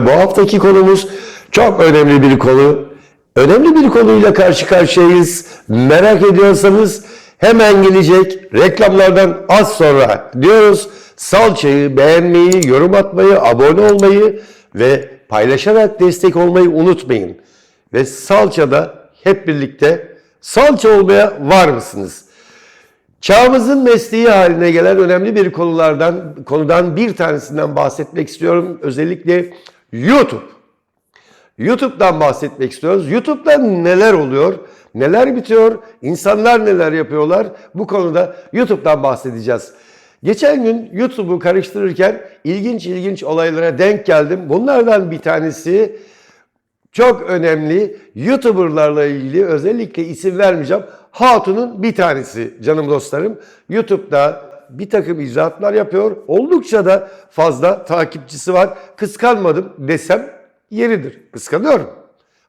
Bu haftaki konumuz çok önemli bir konu. Önemli bir konuyla karşı karşıyayız. Merak ediyorsanız hemen gelecek reklamlardan az sonra diyoruz. Salçayı beğenmeyi, yorum atmayı, abone olmayı ve paylaşarak destek olmayı unutmayın. Ve salçada hep birlikte salça olmaya var mısınız? Çağımızın mesleği haline gelen önemli bir konulardan konudan bir tanesinden bahsetmek istiyorum. Özellikle YouTube. YouTube'dan bahsetmek istiyoruz. YouTube'da neler oluyor? Neler bitiyor? İnsanlar neler yapıyorlar? Bu konuda YouTube'dan bahsedeceğiz. Geçen gün YouTube'u karıştırırken ilginç ilginç olaylara denk geldim. Bunlardan bir tanesi çok önemli YouTuber'larla ilgili özellikle isim vermeyeceğim. Hatun'un bir tanesi canım dostlarım. YouTube'da bir takım icraatlar yapıyor. Oldukça da fazla takipçisi var. Kıskanmadım desem yeridir. Kıskanıyorum.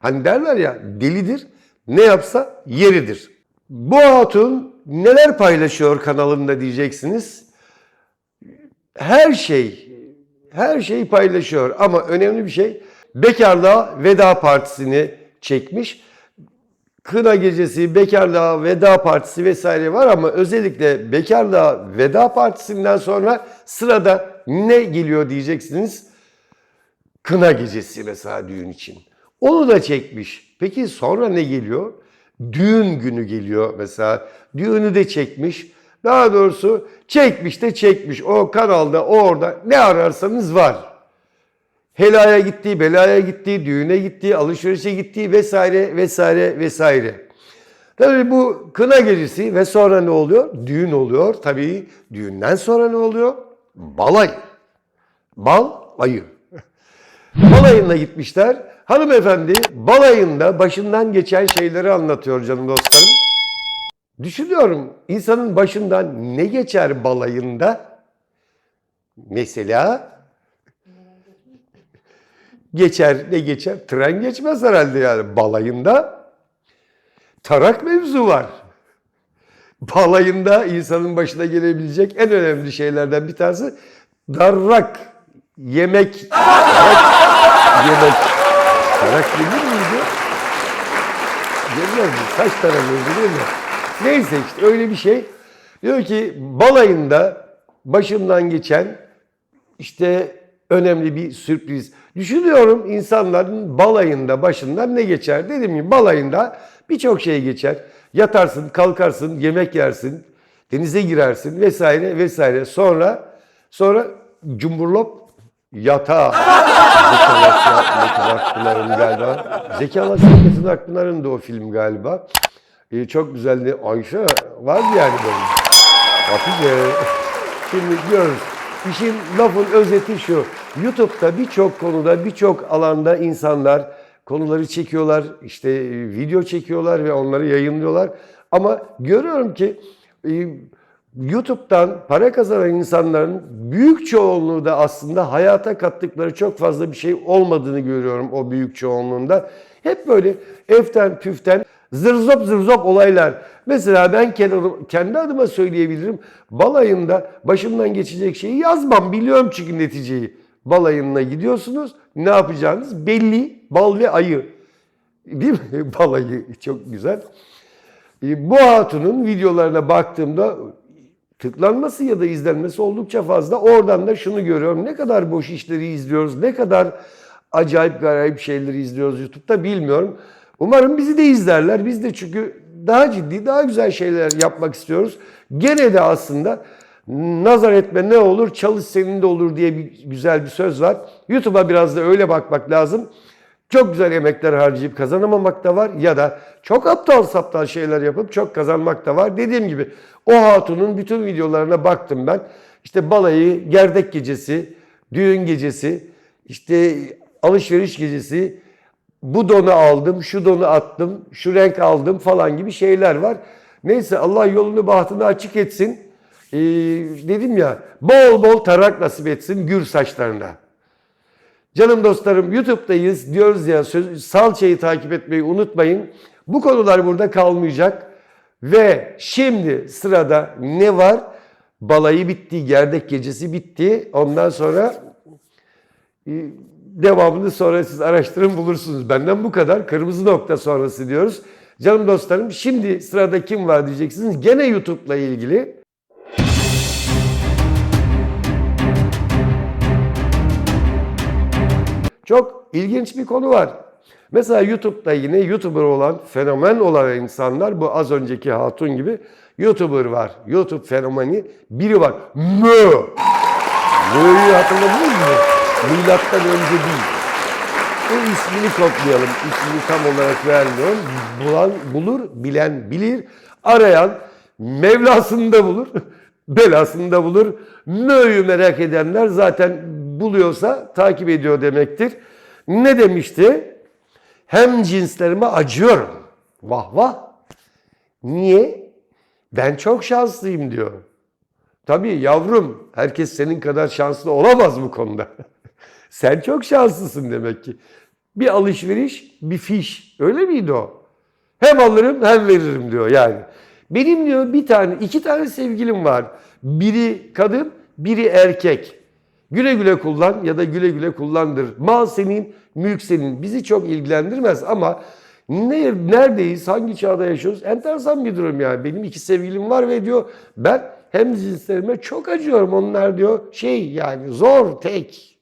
Hani derler ya delidir. Ne yapsa yeridir. Bu hatun neler paylaşıyor kanalında diyeceksiniz. Her şey, her şeyi paylaşıyor ama önemli bir şey bekarlığa veda partisini çekmiş. Kına gecesi, bekarlığa veda partisi vesaire var ama özellikle bekarlığa veda partisinden sonra sırada ne geliyor diyeceksiniz. Kına gecesi mesela düğün için. Onu da çekmiş. Peki sonra ne geliyor? Düğün günü geliyor mesela. Düğünü de çekmiş. Daha doğrusu çekmiş de çekmiş. O kanalda, o orada ne ararsanız var. Helaya gittiği, belaya gittiği, düğüne gittiği, alışverişe gittiği vesaire vesaire vesaire. Tabii bu kına gecesi ve sonra ne oluyor? Düğün oluyor. Tabii düğünden sonra ne oluyor? Balay. Bal ayı. Balayına gitmişler. Hanımefendi balayında başından geçen şeyleri anlatıyor canım dostlarım. Düşünüyorum insanın başından ne geçer balayında? Mesela geçer ne geçer? Tren geçmez herhalde yani balayında. Tarak mevzu var. Balayında insanın başına gelebilecek en önemli şeylerden bir tanesi darrak yemek. Tarak yemek. Tarak yenir miydi? Yenmez mi? Kaç tane mevzu değil mi? Neyse işte öyle bir şey. Diyor ki balayında başımdan geçen işte önemli bir sürpriz. Düşünüyorum insanların balayında başından ne geçer? Dedim ki balayında birçok şey geçer. Yatarsın, kalkarsın, yemek yersin, denize girersin vesaire vesaire. Sonra sonra cumburlop yatağa. Metin Akpınar'ın galiba. Zekalaşma Metin Akpınar'ın da o film galiba. Ee, çok güzeldi. Ayşe vardı yani böyle. Hatice. Şimdi diyoruz. İşin lafın özeti şu. YouTube'da birçok konuda, birçok alanda insanlar konuları çekiyorlar, işte e, video çekiyorlar ve onları yayınlıyorlar. Ama görüyorum ki e, YouTube'dan para kazanan insanların büyük çoğunluğu da aslında hayata kattıkları çok fazla bir şey olmadığını görüyorum o büyük çoğunluğunda. Hep böyle eften püften zırzop zırzop olaylar. Mesela ben kendi- adıma söyleyebilirim. Balayında başımdan geçecek şeyi yazmam. Biliyorum çünkü neticeyi. Balayına gidiyorsunuz. Ne yapacağınız belli. Bal ve ayı. Değil mi? Balayı çok güzel. E, Bu hatunun videolarına baktığımda tıklanması ya da izlenmesi oldukça fazla. Oradan da şunu görüyorum. Ne kadar boş işleri izliyoruz, ne kadar acayip garip şeyleri izliyoruz YouTube'da bilmiyorum. Umarım bizi de izlerler. Biz de çünkü daha ciddi, daha güzel şeyler yapmak istiyoruz. Gene de aslında nazar etme ne olur, çalış senin de olur diye bir güzel bir söz var. YouTube'a biraz da öyle bakmak lazım. Çok güzel emekler harcayıp kazanamamak da var ya da çok aptal saptal şeyler yapıp çok kazanmak da var. Dediğim gibi o hatunun bütün videolarına baktım ben. İşte balayı, gerdek gecesi, düğün gecesi, işte alışveriş gecesi, bu donu aldım, şu donu attım, şu renk aldım falan gibi şeyler var. Neyse Allah yolunu bahtını açık etsin. Ee, dedim ya bol bol tarak nasip etsin gür saçlarına. Canım dostlarım YouTube'dayız diyoruz ya söz, salçayı takip etmeyi unutmayın. Bu konular burada kalmayacak. Ve şimdi sırada ne var? Balayı bitti, gerdek gecesi bitti. Ondan sonra e, Devamını sonra siz araştırın bulursunuz. Benden bu kadar. Kırmızı nokta sonrası diyoruz. Canım dostlarım şimdi sırada kim var diyeceksiniz. Gene YouTube'la ilgili. Çok ilginç bir konu var. Mesela YouTube'da yine YouTuber olan, fenomen olan insanlar bu az önceki hatun gibi YouTuber var. YouTube fenomeni biri var. Mö. Mö'yü hatırladınız mı? Milattan önce değil. Bu ismini kodlayalım. İsmini tam olarak vermiyorum. Bulan bulur, bilen bilir. Arayan Mevlasını da bulur, belasını da bulur. Mö'yü merak edenler zaten buluyorsa takip ediyor demektir. Ne demişti? Hem cinslerime acıyorum. Vah vah. Niye? Ben çok şanslıyım diyor. Tabii yavrum herkes senin kadar şanslı olamaz bu konuda. Sen çok şanslısın demek ki. Bir alışveriş, bir fiş. Öyle miydi o? Hem alırım hem veririm diyor yani. Benim diyor bir tane, iki tane sevgilim var. Biri kadın, biri erkek. Güle güle kullan ya da güle güle kullandır. Mal senin, mülk senin. Bizi çok ilgilendirmez ama ne, neredeyiz, hangi çağda yaşıyoruz? Enteresan bir durum yani. Benim iki sevgilim var ve diyor ben hem cinslerime çok acıyorum. Onlar diyor şey yani zor, tek.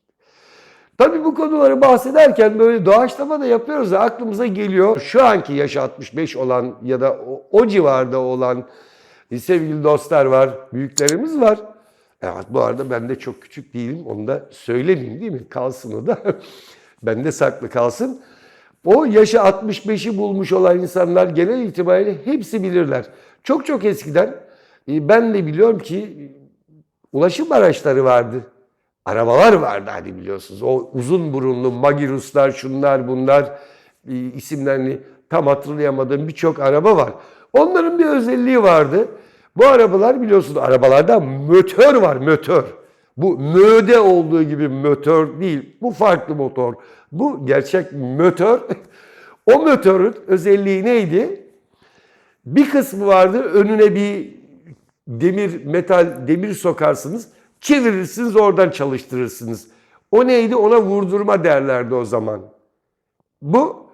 Tabii bu konuları bahsederken böyle doğaçlama da yapıyoruz da aklımıza geliyor. Şu anki yaşı 65 olan ya da o, o civarda olan sevgili dostlar var, büyüklerimiz var. Evet bu arada ben de çok küçük değilim onu da söylemeyeyim değil mi? Kalsın o da. ben de saklı kalsın. O yaşı 65'i bulmuş olan insanlar genel itibariyle hepsi bilirler. Çok çok eskiden e, ben de biliyorum ki ulaşım araçları vardı. Arabalar vardı hadi biliyorsunuz. O uzun burunlu Magiruslar, şunlar bunlar e, isimlerini tam hatırlayamadığım birçok araba var. Onların bir özelliği vardı. Bu arabalar biliyorsunuz arabalarda motor var motor. Bu möde olduğu gibi motor değil. Bu farklı motor. Bu gerçek motor. o motorun özelliği neydi? Bir kısmı vardı önüne bir demir metal demir sokarsınız. Çevirirsiniz oradan çalıştırırsınız. O neydi? Ona vurdurma derlerdi o zaman. Bu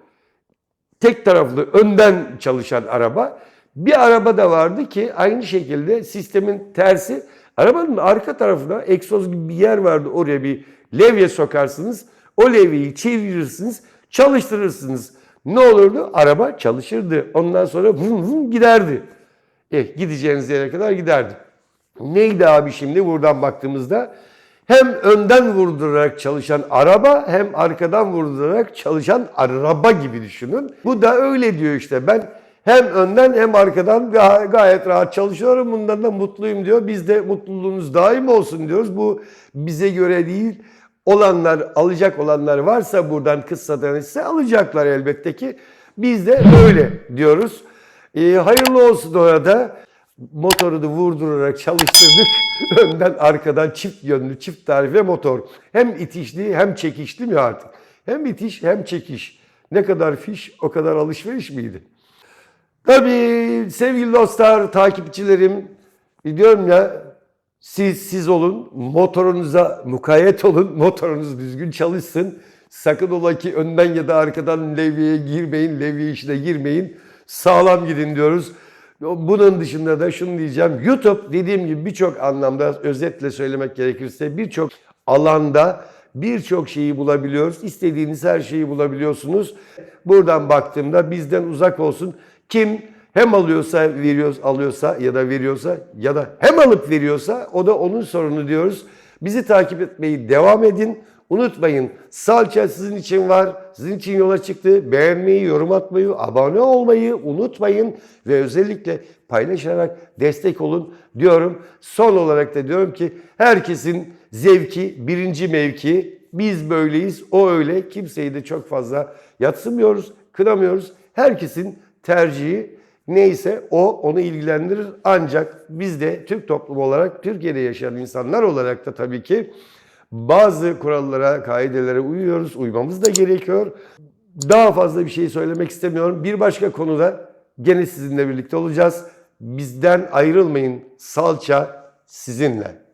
tek taraflı önden çalışan araba. Bir araba da vardı ki aynı şekilde sistemin tersi. Arabanın arka tarafına egzoz gibi bir yer vardı. Oraya bir levye sokarsınız. O levyeyi çevirirsiniz, çalıştırırsınız. Ne olurdu? Araba çalışırdı. Ondan sonra vum vum giderdi. Eh, gideceğiniz yere kadar giderdi. Neydi abi şimdi buradan baktığımızda? Hem önden vurdurarak çalışan araba hem arkadan vurdurarak çalışan araba gibi düşünün. Bu da öyle diyor işte ben hem önden hem arkadan gayet rahat çalışıyorum. Bundan da mutluyum diyor. Biz de mutluluğunuz daim olsun diyoruz. Bu bize göre değil. Olanlar, alacak olanlar varsa buradan kıssadan ise alacaklar elbette ki. Biz de öyle diyoruz. Ee, hayırlı olsun orada. Motoru da vurdurarak çalıştırdık. Önden arkadan çift yönlü, çift tarife motor. Hem itişli hem çekişli mi artık? Hem itiş hem çekiş. Ne kadar fiş o kadar alışveriş miydi? Tabii sevgili dostlar, takipçilerim, diyorum ya siz siz olun, motorunuza mukayyet olun, motorunuz düzgün çalışsın. Sakın ola ki önden ya da arkadan levyeye girmeyin, levye işine girmeyin. Sağlam gidin diyoruz. Bunun dışında da şunu diyeceğim. YouTube dediğim gibi birçok anlamda özetle söylemek gerekirse birçok alanda birçok şeyi bulabiliyoruz. İstediğiniz her şeyi bulabiliyorsunuz. Buradan baktığımda bizden uzak olsun. Kim hem alıyorsa veriyor, alıyorsa ya da veriyorsa ya da hem alıp veriyorsa o da onun sorunu diyoruz. Bizi takip etmeyi devam edin. Unutmayın salça sizin için var, sizin için yola çıktı. Beğenmeyi, yorum atmayı, abone olmayı unutmayın ve özellikle paylaşarak destek olun diyorum. Son olarak da diyorum ki herkesin zevki birinci mevki. Biz böyleyiz, o öyle. Kimseyi de çok fazla yatsımıyoruz, kınamıyoruz. Herkesin tercihi neyse o onu ilgilendirir. Ancak biz de Türk toplumu olarak, Türkiye'de yaşayan insanlar olarak da tabii ki bazı kurallara, kaidelere uyuyoruz. Uymamız da gerekiyor. Daha fazla bir şey söylemek istemiyorum. Bir başka konuda gene sizinle birlikte olacağız. Bizden ayrılmayın. Salça sizinle.